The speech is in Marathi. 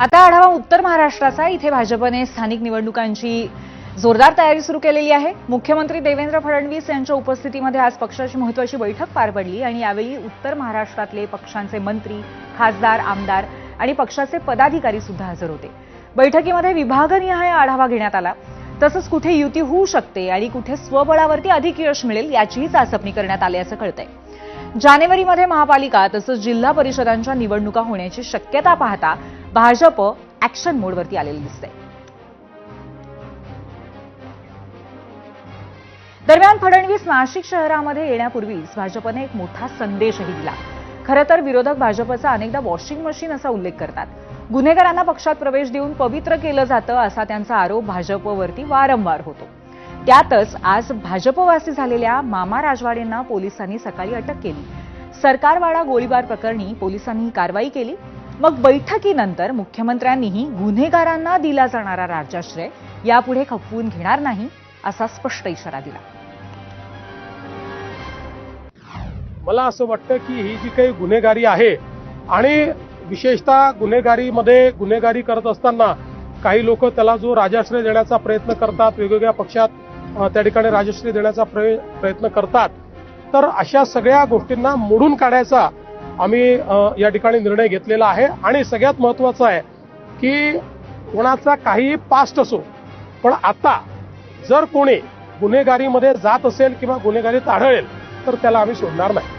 आता आढावा उत्तर महाराष्ट्राचा. इथे भाजपने स्थानिक निवडणुकांची जोरदार तयारी सुरू केलेली आहे. मुख्यमंत्री देवेंद्र फडणवीस यांच्या उपस्थितीमध्ये आज पक्षाची महत्वाची बैठक पार पडली आणि यावेळी उत्तर महाराष्ट्रातले पक्षांचे मंत्री खासदार आमदार आणि पक्षाचे पदाधिकारी सुद्धा हजर होते. बैठकीमध्ये विभागनिहाय आढावा घेण्यात आला. तसंच कुठे युती होऊ शकते आणि कुठे स्वबळावरती अधिक यश मिळेल याचीही चाचपणी करण्यात आल्याचं कळतंय. जानेवारीमध्ये महापालिका तसंच जिल्हा परिषदांच्या निवडणुका होण्याची शक्यता पाहता भाजप ऍक्शन मोडवरती आलेलं दिसतंय. दरम्यान फडणवीस नाशिक शहरामध्ये येण्यापूर्वीच भाजपने एक मोठा संदेशही दिला. खरं तर विरोधक भाजपचा अनेकदा वॉशिंग मशीन असा उल्लेख करतात. गुन्हेगारांना पक्षात प्रवेश देऊन पवित्र केलं जातं असा त्यांचा आरोप भाजपवरती वारंवार होतो. त्यातच आज भाजपवासी झालेल्या मामा राजवाडेंना पोलिसांनी सकाळी अटक केली. सरकारवाडा गोळीबार प्रकरणी पोलिसांनी ही कारवाई केली. मग बैठकीनंतर मुख्यमंत्र्यांनीही गुन्हेगारांना दिला जाणारा राज्याश्रय यापुढे खपवून घेणार नाही असा स्पष्ट इशारा दिला. मला असं वाटतं की ही जी काही गुन्हेगारी आहे आणि विशेषतः गुन्हेगारीमध्ये गुन्हेगारी करत असताना काही लोक त्याला जो राजाश्रय देण्याचा प्रयत्न करतात वेगवेगळ्या पक्षात त्या ठिकाणी राजश्रय देण्याचा प्रयत्न करतात तर अशा सगळ्या गोष्टींना मोडून काढायचा आम्ही या ठिकाणी निर्णय घेतलेला आहे. आणि सगळ्यात महत्वाचं आहे की कोणाचा काही पास्ट असो पण आता जर कोणी गुन्हेगारीमध्ये जात असेल किंवा गुन्हेगारीत आढळेल तर त्याला आम्ही सोडणार नाही.